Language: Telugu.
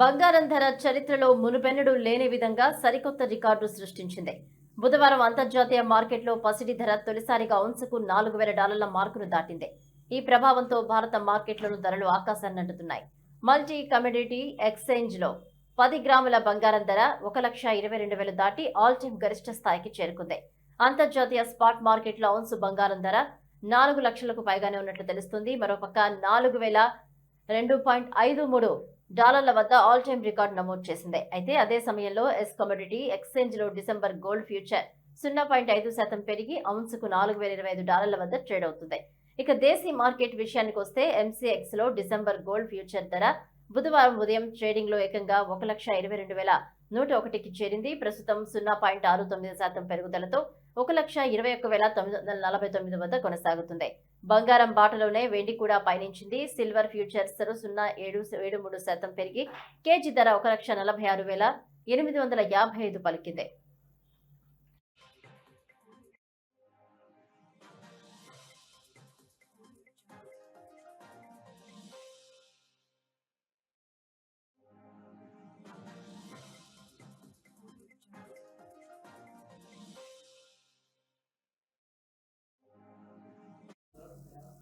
బంగారం ధర చరిత్రలో మునుపెన్నడూ లేని విధంగా సరికొత్త రికార్డు సృష్టించింది. బుధవారం అంతర్జాతీయ మార్కెట్లో పసిడి ధర తొలిసారిగా ఔన్సుకు నాలుగు వేల డాలర్ల మార్కును దాటింది. ఈ ప్రభావంతో భారత మార్కెట్లోను ధరలు ఆకాశాన్ని అంటుతున్నాయి. మల్టీ కమోడిటీ ఎక్స్చేంజ్లో పది గ్రాముల బంగారం ధర ఒక లక్ష ఇరవై రెండు వేలు దాటి ఆల్ టైమ్ గరిష్ట స్థాయికి చేరుకుంది. అంతర్జాతీయ స్పాట్ మార్కెట్లో ఔన్సు బంగారం ధర నాలుగు లక్షలకు పైగానే ఉన్నట్లు తెలుస్తుంది. మరోపక్క నాలుగు వేల రెండు పాయింట్ ఐదు మూడు డాలర్ల వద్ద ఆల్ టైమ్ రికార్డు నమోదు చేసింది. అయితే అదే సమయంలో ఎస్ కమోడిటీ ఎక్స్చేంజ్లో డిసెంబర్ గోల్డ్ ఫ్యూచర్ సున్నా పాయింట్ ఐదు శాతం పెరిగి ఔన్సుకు నాలుగు వేల ఇరవై ఐదు డాలర్ల వద్ద ట్రేడ్ అవుతుంది. ఇక దేశీ మార్కెట్ విషయానికి వస్తే ఎంసీఎక్స్లో డిసెంబర్ గోల్డ్ ఫ్యూచర్ ధర బుధవారం ఉదయం ట్రేడింగ్లో ఏకంగా ఒక లక్ష ఇరవై రెండు వేల నూట ఒకటికి చేరింది. ప్రస్తుతం సున్నా పాయింట్ ఆరు తొమ్మిది శాతం పెరుగుదలతో ఒక లక్ష ఇరవై ఒక్క వేల తొమ్మిది వందల నలభై తొమ్మిది వద్ద కొనసాగుతుంది. బంగారం బాటలోనే వెండి కూడా పయనించింది. సిల్వర్ ఫ్యూచర్స్ సున్నా ఏడు ఏడు మూడు శాతం పెరిగి కేజీ ధర ఒక లక్ష నలభై ఆరు వేల ఎనిమిది వందల యాభై ఐదు పలికింది.